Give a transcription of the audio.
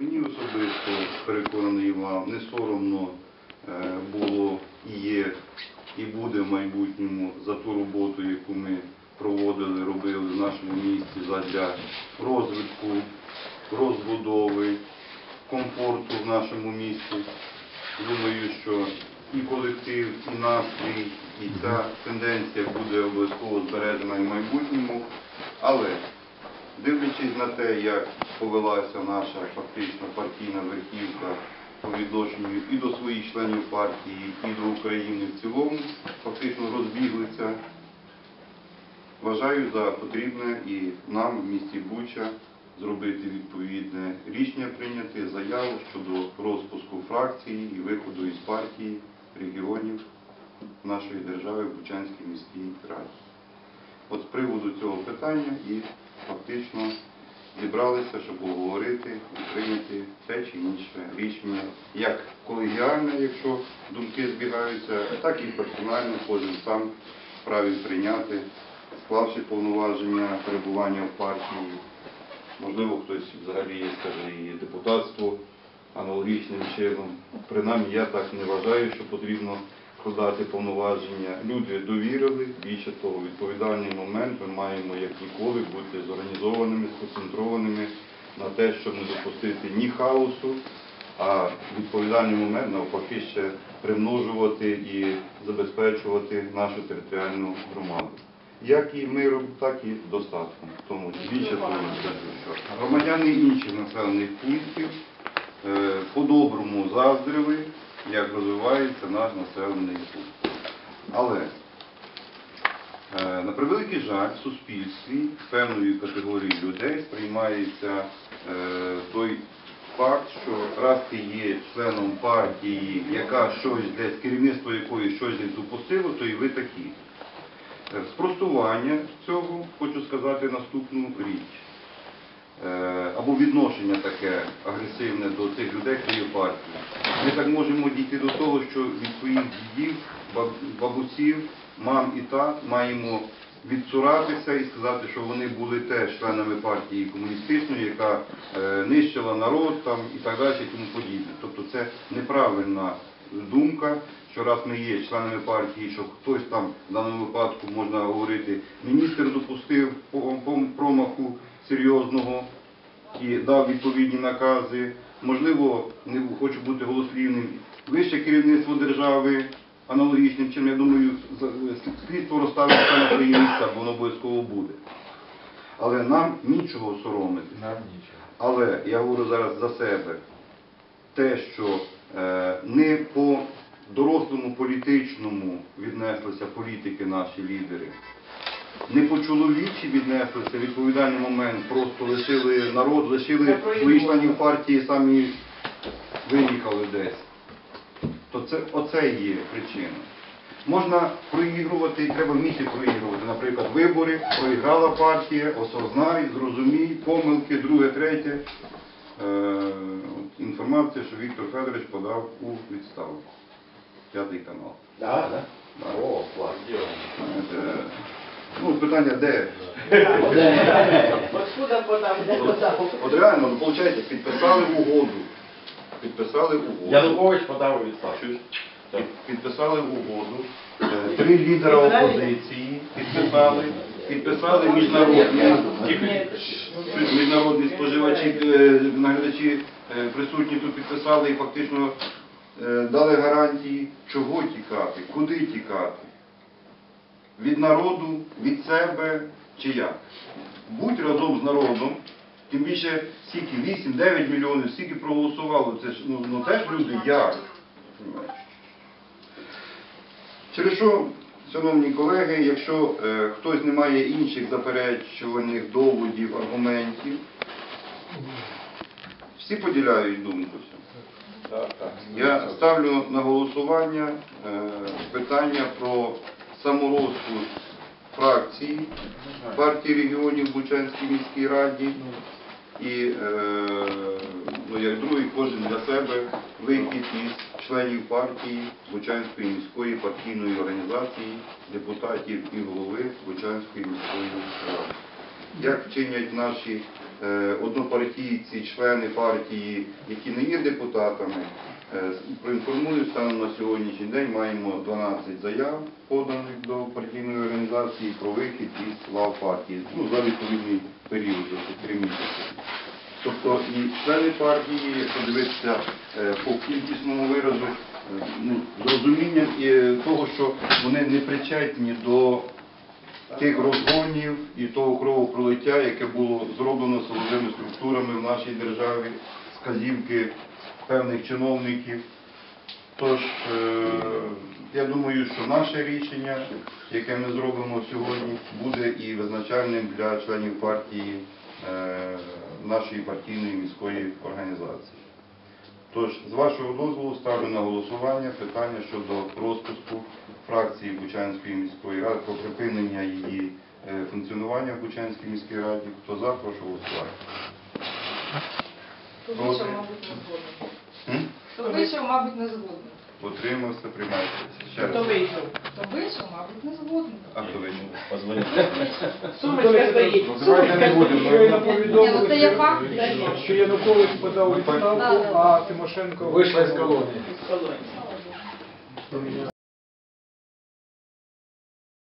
Мені особисто переконаний вам, не соромно е, було і є, і буде в майбутньому за ту роботу, яку ми проводили, робили в нашому місті задля розвитку, розбудови, комфорту в нашому місті. Думаю, що і колектив, і настрій, і ця тенденція буде обов'язково збережена і в майбутньому. Але Дивлячись на те, як повелася наша фактично партійна верхівка по відношенню і до своїх членів партії, і до України в цілому, фактично розбіглися, вважаю за потрібне і нам в місті Буча зробити відповідне рішення, прийняти заяву щодо розпуску фракції і виходу із партії регіонів нашої держави в Бучанській міській раді. От з приводу цього питання і фактично зібралися, щоб обговорити і прийняти те чи інше рішення, як колегіальне, якщо думки збігаються, так і персонально кожен сам вправі прийняти, склавши повноваження перебування в партії. Можливо, хтось взагалі скаже, і депутатство аналогічним чином. Принаймні я так не вважаю, що потрібно складати повноваження. Люди довірили, більше того, відповідальний момент ми маємо, як ніколи, бути зорганізованими, сконцентрованими на те, щоб не допустити ні хаосу, а відповідальний момент навпаки ще примножувати і забезпечувати нашу територіальну громаду. Як і миром, так і достатком. Тому більше того, громадяни інших населених пунктів е, по-доброму заздрили, як розвивається наш населений пункт. Але е, на превеликий жаль, в суспільстві певною категорією людей сприймається е, той факт, що раз ти є членом партії, яка щось десь керівництво якої щось десь допустило, то і ви такі. Е, спростування цього хочу сказати наступну річ. Е, Або відношення таке агресивне до цих людей, хто є партії. Ми так можемо дійти до того, що від своїх дідів, бабусів, мам і тат маємо відцуратися і сказати, що вони були теж членами партії комуністичної, яка е, нищила народ там і так далі, і тому подібне. Тобто це неправильна думка, що раз ми є членами партії, що хтось там в даному випадку можна говорити, міністр допустив промаху серйозного і дав відповідні накази. Можливо, не хочу бути голослівним. Вище керівництво держави аналогічним чином, я думаю, слідство розставиться на свої місця, бо воно обов'язково буде. Але нам нічого соромити. Нам нічого. Але я говорю зараз за себе. Те, що е, не по дорослому політичному віднеслися політики, наші лідери, не по чоловічі віднеслися в відповідальний момент, просто лишили народ, лишили своїх членів партії, самі виїхали десь. То це оце є причина. Можна проігрувати, і треба вміти проігрувати. Наприклад, вибори, проіграла партія, осознай, зрозумій, помилки, друге, третє. Е, от інформація, що Віктор Федорович подав у відставку. П'ятий канал. Да, да? Да. О, клас. Знаєте, ну, питання де? От реально, ну, виходить, підписали угоду. Підписали угоду. Янукович подав у відставку. Під- Підписали угоду. Е, Три лідера опозиції підписали. Підписали міжнародні, міжнародні споживачі, е, наглядачі е, присутні тут підписали і фактично е, дали гарантії, чого тікати, куди тікати. Від народу, від себе чи як. Будь разом з народом, тим більше стільки 8-9 мільйонів, стільки проголосувало, це ж ну, ну теж люди як. Через що, шановні колеги, якщо е, хтось не має інших заперечувальних доводів, аргументів, всі поділяють думку. Я ставлю на голосування е, питання про саморозпуск фракції партії регіонів в Бучанській міській раді. І е, ну, як другий кожен для себе вихід із членів партії Бучанської міської партійної організації, депутатів і голови Бучанської міської ради. Як чинять наші е, однопартійці, члени партії, які не є депутатами. Е, Проінформую, станом на сьогоднішній день маємо 12 заяв поданих до партійної організації про вихід із лав партії ну, за відповідний період, за 3 місяці. Тобто і члени партії, якщо дивитися е, по кількісному виразу, ну, з розумінням того, що вони не причетні до тих розгонів і того кровопролиття, яке було зроблено силовими структурами в нашій державі, сказівки певних чиновників. Тож, е, я думаю, що наше рішення, яке ми зробимо сьогодні, буде і визначальним для членів партії е, нашої партійної міської організації. Тож, з вашого дозволу ставлю на голосування питання щодо розпуску фракції Бучанської міської ради про припинення її е, функціонування в Бучанській міській раді. Хто за, прошу голосувати. То Проти? вийшов, мабуть, не згоден. Вийшов, мабуть, не згоден. Утримався, приймається. Ще Хто раз. вийшов? Хто вийшов, мабуть, не згоден. А хто вийшов? Позвоніть. Сумочка стоїть. Давайте не будемо. Щойно Ні, ну це є що- факт. що Янукович подав відставку, а Тимошенко Вийшла з колонії. З колонії.